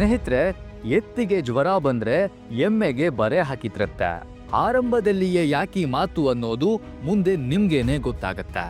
ಸ್ನೇಹಿತರೆ, ಎತ್ತಿಗೆ ಜ್ವರ ಬಂದ್ರೆ ಎಮ್ಮೆಗೆ ಬರೆ ಹಾಕಿದ್ರತ್ತೆ. ಆರಂಭದಲ್ಲಿಯೇ ಯಾಕಿ ಮಾತು ಅನ್ನೋದು ಮುಂದೆ ನಿಮ್ಗೇನೆ ಗೊತ್ತಾಗತ್ತೆ.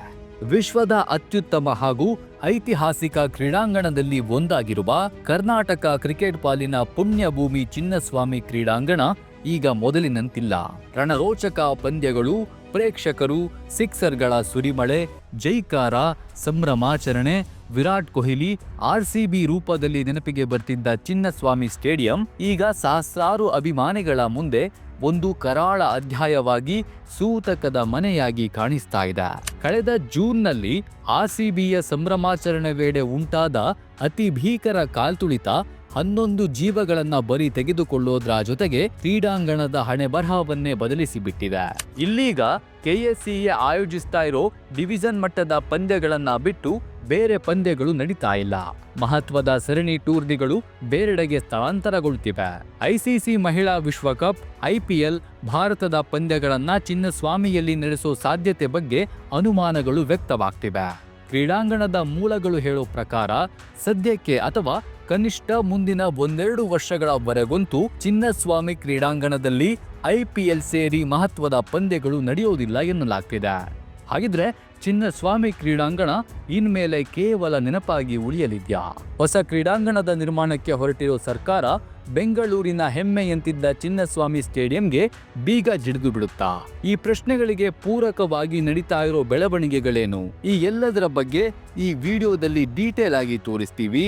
ವಿಶ್ವದ ಅತ್ಯುತ್ತಮ ಹಾಗೂ ಐತಿಹಾಸಿಕ ಕ್ರೀಡಾಂಗಣದಲ್ಲಿ ಒಂದಾಗಿರುವ ಕರ್ನಾಟಕ ಕ್ರಿಕೆಟ್ ಪಾಲಿನ ಪುಣ್ಯಭೂಮಿ ಚಿನ್ನಸ್ವಾಮಿ ಕ್ರೀಡಾಂಗಣ ಈಗ ಮೊದಲಿನಂತಿಲ್ಲ. ರಣರೋಚಕ ಪಂದ್ಯಗಳು, ಪ್ರೇಕ್ಷಕರು, ಸಿಕ್ಸರ್ಗಳ ಸುರಿಮಳೆ, ಜೈಕಾರ, ಸಂಭ್ರಮಾಚರಣೆ ವಿರಾಟ್ ಕೊಹ್ಲಿ ಆರ್ಸಿಬಿ ರೂಪದಲ್ಲಿ ನೆನಪಿಗೆ ಬರ್ತಿದ್ದ ಚಿನ್ನಸ್ವಾಮಿ ಸ್ಟೇಡಿಯಂ ಈಗ ಸಹಸ್ರಾರು ಅಭಿಮಾನಿಗಳ ಮುಂದೆ ಒಂದು ಕರಾಳ ಅಧ್ಯಾಯವಾಗಿ ಸೂತಕದ ಮನೆಯಾಗಿ ಕಾಣಿಸ್ತಾ ಇದೆ. ಕಳೆದ ಜೂನ್ನಲ್ಲಿ ಆರ್ಸಿಬಿಯ ಸಂಭ್ರಮಾಚರಣೆ ವೇಳೆ ಉಂಟಾದ ಅತಿ ಭೀಕರ ಕಾಲ್ತುಳಿತ ಹನ್ನೊಂದು ಜೀವಗಳನ್ನ ಬರಿ ತೆಗೆದುಕೊಳ್ಳೋದ್ರ ಜೊತೆಗೆ ಕ್ರೀಡಾಂಗಣದ ಹಣೆ ಬರಹವನ್ನೇ ಬದಲಿಸಿಬಿಟ್ಟಿದೆ. ಇಲ್ಲೀಗ ಕೆಎಸ್ಸಿಎ ಆಯೋಜಿಸ್ತಾ ಇರೋ ಡಿವಿಷನ್ ಮಟ್ಟದ ಪಂದ್ಯಗಳನ್ನ ಬಿಟ್ಟು ಬೇರೆ ಪಂದ್ಯಗಳು ನಡೀತಾ ಇಲ್ಲ. ಮಹತ್ವದ ಸರಣಿ ಟೂರ್ನಿಗಳು ಬೇರೆಡೆಗೆ ಸ್ಥಳಾಂತರಗೊಳ್ತಿವೆ. ಐಸಿಸಿ ಮಹಿಳಾ ವಿಶ್ವಕಪ್ ಐಪಿಎಲ್ ಭಾರತದ ಪಂದ್ಯಗಳನ್ನ ಚಿನ್ನಸ್ವಾಮಿಯಲ್ಲಿ ನಡೆಸೋ ಸಾಧ್ಯತೆ ಬಗ್ಗೆ ಅನುಮಾನಗಳು ವ್ಯಕ್ತವಾಗ್ತಿವೆ. ಕ್ರೀಡಾಂಗಣದ ಮೂಲಗಳು ಹೇಳೋ ಪ್ರಕಾರ, ಸದ್ಯಕ್ಕೆ ಅಥವಾ ಕನಿಷ್ಠ ಮುಂದಿನ ಒಂದೆರಡು ವರ್ಷಗಳವರೆಗಂತೂ ಚಿನ್ನಸ್ವಾಮಿ ಕ್ರೀಡಾಂಗಣದಲ್ಲಿ ಐಪಿಎಲ್ ಸೇರಿ ಮಹತ್ವದ ಪಂದ್ಯಗಳು ನಡೆಯೋದಿಲ್ಲ ಎನ್ನಲಾಗ್ತಿದೆ. ಹಾಗಿದ್ರೆ ಚಿನ್ನಸ್ವಾಮಿ ಕ್ರೀಡಾಂಗಣ ಇನ್ಮೇಲೆ ಕೇವಲ ನೆನಪಾಗಿ ಉಳಿಯಲಿದ್ಯಾ? ಹೊಸ ಕ್ರೀಡಾಂಗಣದ ನಿರ್ಮಾಣಕ್ಕೆ ಹೊರಟಿರೋ ಸರ್ಕಾರ ಬೆಂಗಳೂರಿನ ಹೆಮ್ಮೆಯಂತಿದ್ದ ಚಿನ್ನಸ್ವಾಮಿ ಸ್ಟೇಡಿಯಂಗೆ ಬೀಗ ಜಿಡಿದು ಬಿಡುತ್ತಾ? ಈ ಪ್ರಶ್ನೆಗಳಿಗೆ ಪೂರಕವಾಗಿ ನಡೀತಾ ಇರೋ ಬೆಳವಣಿಗೆಗಳೇನು? ಈ ಎಲ್ಲದರ ಬಗ್ಗೆ ಈ ವಿಡಿಯೋದಲ್ಲಿ ಡೀಟೇಲ್ ಆಗಿ ತೋರಿಸ್ತೀವಿ.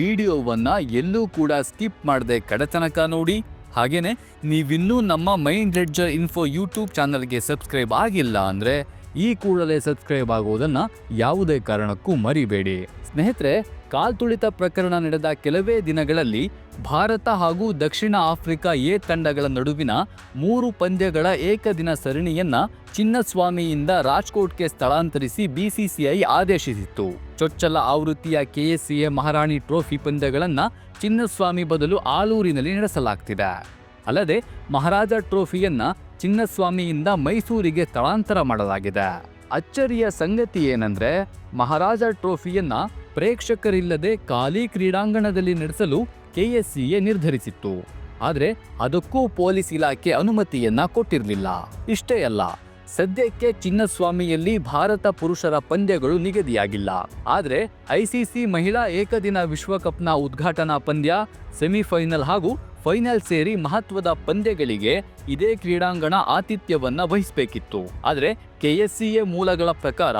ವಿಡಿಯೋವನ್ನ ಎಲ್ಲೂ ಕೂಡ ಸ್ಕಿಪ್ ಮಾಡದೆ ಕಡತನಕ ನೋಡಿ. ಹಾಗೇನೆ, ನೀವಿನ್ನೂ ನಮ್ಮ ಮೈಂಡ್ ರೆಡ್ಜರ್ ಇನ್ಫೋ ಯೂಟ್ಯೂಬ್ ಚಾನಲ್ಗೆ ಸಬ್ಸ್ಕ್ರೈಬ್ ಆಗಿಲ್ಲ ಅಂದ್ರೆ ಈ ಕೂಡಲೇ ಸಬ್ಸ್ಕ್ರೈಬ್ ಆಗುವುದನ್ನು ಯಾವುದೇ ಕಾರಣಕ್ಕೂ ಮರಿಬೇಡಿ. ಸ್ನೇಹಿತರೆ ಕಾಲ್ತುಳಿತ ಪ್ರಕರಣ ನಡೆದ ಕೆಲವೇ ದಿನಗಳಲ್ಲಿ ಭಾರತ ಹಾಗೂ ದಕ್ಷಿಣ ಆಫ್ರಿಕಾ ಎ ತಂಡಗಳ ನಡುವಿನ ಮೂರು ಪಂದ್ಯಗಳ ಏಕದಿನ ಸರಣಿಯನ್ನ ಚಿನ್ನಸ್ವಾಮಿಯಿಂದ ರಾಜ್ಕೋಟ್ಗೆ ಸ್ಥಳಾಂತರಿಸಿ ಬಿಸಿಸಿಐ ಆದೇಶಿಸಿತ್ತು. ಚೊಚ್ಚಲ ಆವೃತ್ತಿಯ ಕೆಎಸ್ಸಿಎ ಮಹಾರಾಣಿ ಟ್ರೋಫಿ ಪಂದ್ಯಗಳನ್ನ ಚಿನ್ನಸ್ವಾಮಿ ಬದಲು ಆಲೂರಿನಲ್ಲಿ ನಡೆಸಲಾಗ್ತಿದೆ. ಅಲ್ಲದೆ ಮಹಾರಾಜ ಟ್ರೋಫಿಯನ್ನ ಚಿನ್ನಸ್ವಾಮಿಯಿಂದ ಮೈಸೂರಿಗೆ ಸ್ಥಳಾಂತರ ಮಾಡಲಾಗಿದೆ. ಅಚ್ಚರಿಯ ಸಂಗತಿ ಏನಂದ್ರೆ, ಮಹಾರಾಜ ಟ್ರೋಫಿಯನ್ನ ಪ್ರೇಕ್ಷಕರಿಲ್ಲದೆ ಖಾಲಿ ಕ್ರೀಡಾಂಗಣದಲ್ಲಿ ನಡೆಸಲು ಕೆಎಸ್ಸಿಎ ನಿರ್ಧರಿಸಿತ್ತು. ಆದರೆ ಅದಕ್ಕೂ ಪೊಲೀಸ್ ಇಲಾಖೆ ಅನುಮತಿಯನ್ನ ಕೊಟ್ಟಿರಲಿಲ್ಲ. ಇಷ್ಟೇ ಅಲ್ಲ, ಸದ್ಯಕ್ಕೆ ಚಿನ್ನಸ್ವಾಮಿಯಲ್ಲಿ ಭಾರತ ಪುರುಷರ ಪಂದ್ಯಗಳು ನಿಗದಿಯಾಗಿಲ್ಲ. ಆದರೆ ಐಸಿಸಿ ಮಹಿಳಾ ಏಕದಿನ ವಿಶ್ವಕಪ್ನ ಉದ್ಘಾಟನಾ ಪಂದ್ಯ, ಸೆಮಿಫೈನಲ್ ಹಾಗೂ ಫೈನಲ್ ಸೇರಿ ಮಹತ್ವದ ಪಂದ್ಯಗಳಿಗೆ ಇದೇ ಕ್ರೀಡಾಂಗಣ ಆತಿಥ್ಯವನ್ನ ವಹಿಸಬೇಕಿತ್ತು. ಆದರೆ ಕೆಎಸ್ಸಿಎ ಮೂಲಗಳ ಪ್ರಕಾರ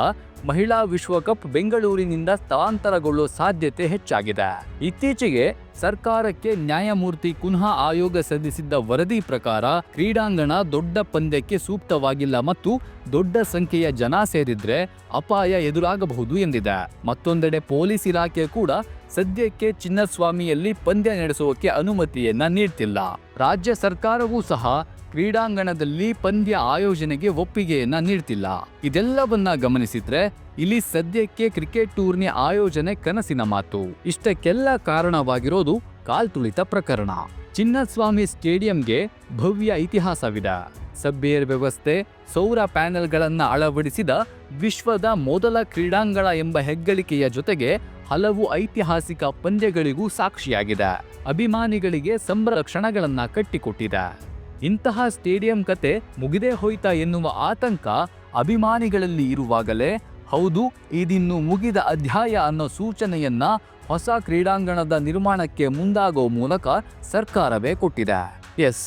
ಮಹಿಳಾ ವಿಶ್ವಕಪ್ ಬೆಂಗಳೂರಿನಿಂದ ಸ್ಥಳಾಂತರಗೊಳ್ಳುವ ಸಾಧ್ಯತೆ ಹೆಚ್ಚಾಗಿದೆ. ಇತ್ತೀಚೆಗೆ ಸರ್ಕಾರಕ್ಕೆ ನ್ಯಾಯಮೂರ್ತಿ ಕುನ್ಹಾ ಆಯೋಗ ಸಲ್ಲಿಸಿದ್ದ ವರದಿ ಪ್ರಕಾರ ಕ್ರೀಡಾಂಗಣ ದೊಡ್ಡ ಪಂದ್ಯಕ್ಕೆ ಸೂಕ್ತವಾಗಿಲ್ಲ ಮತ್ತು ದೊಡ್ಡ ಸಂಖ್ಯೆಯ ಜನ ಸೇರಿದ್ರೆ ಅಪಾಯ ಎದುರಾಗಬಹುದು ಎಂದಿದೆ. ಮತ್ತೊಂದೆಡೆ ಪೊಲೀಸ್ ಇಲಾಖೆ ಕೂಡ ಸದ್ಯಕ್ಕೆ ಚಿನ್ನಸ್ವಾಮಿಯಲ್ಲಿ ಪಂದ್ಯ ನಡೆಸುವಕ್ಕೆ ಅನುಮತಿಯನ್ನ ನೀಡ್ತಿಲ್ಲ. ರಾಜ್ಯ ಸರ್ಕಾರವೂ ಸಹ ಕ್ರೀಡಾಂಗಣದಲ್ಲಿ ಪಂದ್ಯ ಆಯೋಜನೆಗೆ ಒಪ್ಪಿಗೆಯನ್ನ ನೀಡ್ತಿಲ್ಲ. ಇದೆಲ್ಲವನ್ನ ಗಮನಿಸಿದ್ರೆ ಇಲ್ಲಿ ಸದ್ಯಕ್ಕೆ ಕ್ರಿಕೆಟ್ ಟೂರ್ನಿ ಆಯೋಜನೆ ಕನಸಿನ ಮಾತು. ಇಷ್ಟಕ್ಕೆಲ್ಲ ಕಾರಣವಾಗಿರೋದು ಕಾಲ್ತುಳಿತ ಪ್ರಕರಣ. ಚಿನ್ನಸ್ವಾಮಿ ಸ್ಟೇಡಿಯಂಗೆ ಭವ್ಯ ಇತಿಹಾಸವಿದೆ. ಸಬ್ಬೇರ್ ವ್ಯವಸ್ಥೆ, ಸೌರ ಪ್ಯಾನೆಲ್ಗಳನ್ನ ಅಳವಡಿಸಿದ ವಿಶ್ವದ ಮೊದಲ ಕ್ರೀಡಾಂಗಣ ಎಂಬ ಹೆಗ್ಗಳಿಕೆಯ ಜೊತೆಗೆ ಹಲವು ಐತಿಹಾಸಿಕ ಪಂದ್ಯಗಳಿಗೂ ಸಾಕ್ಷಿಯಾಗಿದೆ. ಅಭಿಮಾನಿಗಳಿಗೆ ಸಂರಕ್ಷಣಗಳನ್ನ ಕಟ್ಟಿಕೊಟ್ಟಿದೆ. ಇಂತಹ ಸ್ಟೇಡಿಯಂ ಕತೆ ಮುಗಿದೇ ಹೋಯ್ತಾ ಎನ್ನುವ ಆತಂಕ ಅಭಿಮಾನಿಗಳಲ್ಲಿ ಇರುವಾಗಲೇ ಹೌದು, ಇದಿನ್ನು ಮುಗಿದ ಅಧ್ಯಾಯ ಅನ್ನೋ ಸೂಚನೆಯನ್ನ ಹೊಸ ಕ್ರೀಡಾಂಗಣದ ನಿರ್ಮಾಣಕ್ಕೆ ಮುಂದಾಗೋ ಮೂಲಕ ಸರ್ಕಾರವೇ ಕೊಟ್ಟಿದೆ. S,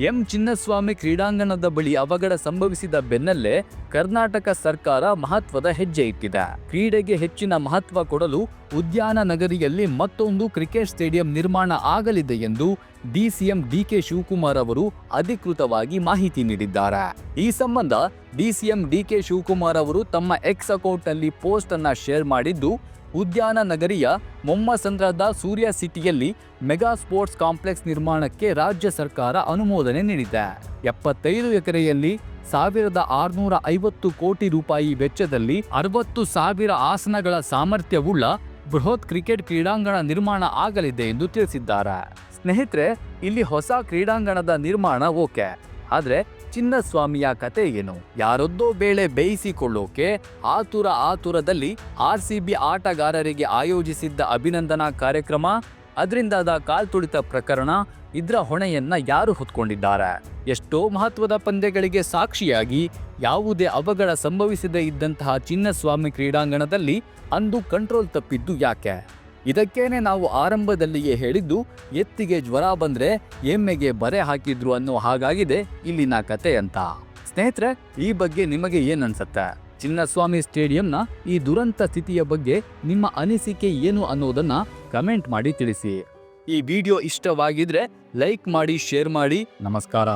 M. ಚಿನ್ನಸ್ವಾಮಿ ಕ್ರೀಡಾಂಗಣದ ಬಳಿ ಅವಘಡ ಸಂಭವಿಸಿದ ಬೆನ್ನಲ್ಲೇ ಕರ್ನಾಟಕ ಸರ್ಕಾರ ಮಹತ್ವದ ಹೆಜ್ಜೆ ಇಟ್ಟಿದೆ. ಕ್ರೀಡೆಗೆ ಹೆಚ್ಚಿನ ಮಹತ್ವ ಕೊಡಲು ಉದ್ಯಾನ ನಗರಿಯಲ್ಲಿ ಮತ್ತೊಂದು ಕ್ರಿಕೆಟ್ ಸ್ಟೇಡಿಯಂ ನಿರ್ಮಾಣ ಆಗಲಿದೆ ಎಂದು ಡಿಸಿಎಂ ಡಿಕೆ ಶಿವಕುಮಾರ್ ಅವರು ಅಧಿಕೃತವಾಗಿ ಮಾಹಿತಿ ನೀಡಿದ್ದಾರೆ. ಈ ಸಂಬಂಧ ಡಿಸಿಎಂ ಡಿಕೆ ಶಿವಕುಮಾರ್ ಅವರು ತಮ್ಮ ಎಕ್ಸ್ ಅಕೌಂಟ್ನಲ್ಲಿ ಪೋಸ್ಟ್ ಅನ್ನ ಶೇರ್ ಮಾಡಿದ್ದು, ಉದ್ಯಾನ ನಗರಿಯ ಮೊಮ್ಮಸಂದ್ರದ ಸೂರ್ಯ ಸಿಟಿಯಲ್ಲಿ ಮೆಗಾ ಸ್ಪೋರ್ಟ್ಸ್ ಕಾಂಪ್ಲೆಕ್ಸ್ ನಿರ್ಮಾಣಕ್ಕೆ ರಾಜ್ಯ ಸರ್ಕಾರ ಅನುಮೋದನೆ ನೀಡಿದೆ. ಎಪ್ಪತ್ತೈದು ಎಕರೆಯಲ್ಲಿ ಸಾವಿರದ ಆರುನೂರ ಐವತ್ತು ಕೋಟಿ ರೂಪಾಯಿ ವೆಚ್ಚದಲ್ಲಿ ಅರವತ್ತು ಸಾವಿರ ಆಸನಗಳ ಸಾಮರ್ಥ್ಯವುಳ್ಳ ಬೃಹತ್ ಕ್ರಿಕೆಟ್ ಕ್ರೀಡಾಂಗಣ ನಿರ್ಮಾಣ ಆಗಲಿದೆ ಎಂದು ತಿಳಿಸಿದ್ದಾರೆ. ಸ್ನೇಹಿತರೆ, ಇಲ್ಲಿ ಹೊಸ ಕ್ರೀಡಾಂಗಣದ ನಿರ್ಮಾಣ ಓಕೆ. ಆದ್ರೆ ಚಿನ್ನಸ್ವಾಮಿಯ ಕತೆ ಏನು? ಯಾರೊದ್ದೋ ಬೇಳೆ ಬೇಯಿಸಿಕೊಳ್ಳೋಕೆ ಆತುರ ಆತುರದಲ್ಲಿ ಆರ್ ಸಿ ಬಿ ಆಟಗಾರರಿಗೆ ಆಯೋಜಿಸಿದ್ದ ಅಭಿನಂದನಾ ಕಾರ್ಯಕ್ರಮ ಅದರಿಂದಾದ ಕಾಲ್ ತುಳಿತ ಪ್ರಕರಣ ಇದ್ರ ಹೊಣೆಯನ್ನ ಯಾರು ಹೊತ್ಕೊಂಡಿದ್ದಾರೆ? ಎಷ್ಟೋ ಮಹತ್ವದ ಪಂದ್ಯಗಳಿಗೆ ಸಾಕ್ಷಿಯಾಗಿ ಯಾವುದೇ ಅವಘಡ ಸಂಭವಿಸದೇ ಇದ್ದಂತಹ ಚಿನ್ನಸ್ವಾಮಿ ಕ್ರೀಡಾಂಗಣದಲ್ಲಿ ಅಂದು ಕಂಟ್ರೋಲ್ ತಪ್ಪಿದ್ದು ಯಾಕೆ? ಇದಕ್ಕೇನೆ ನಾವು ಆರಂಭದಲ್ಲಿಯೇ ಹೇಳಿದ್ದು, ಎತ್ತಿಗೆ ಜ್ವರ ಬಂದ್ರೆ ಎಮ್ಮೆಗೆ ಬರೆ ಹಾಕಿದ್ರು ಅನ್ನೋ ಹಾಗಾಗಿದೆ ಇಲ್ಲಿನ ಕತೆ ಅಂತ. ಸ್ನೇಹಿತರೆ, ಈ ಬಗ್ಗೆ ನಿಮಗೆ ಏನನ್ಸತ್ತೆ? ಚಿನ್ನಸ್ವಾಮಿ ಸ್ಟೇಡಿಯಂನ ಈ ದುರಂತ ಸ್ಥಿತಿಯ ಬಗ್ಗೆ ನಿಮ್ಮ ಅನಿಸಿಕೆ ಏನು ಅನ್ನೋದನ್ನ ಕಮೆಂಟ್ ಮಾಡಿ ತಿಳಿಸಿ. ಈ ವಿಡಿಯೋ ಇಷ್ಟವಾಗಿದ್ರೆ ಲೈಕ್ ಮಾಡಿ ಶೇರ್ ಮಾಡಿ. ನಮಸ್ಕಾರ.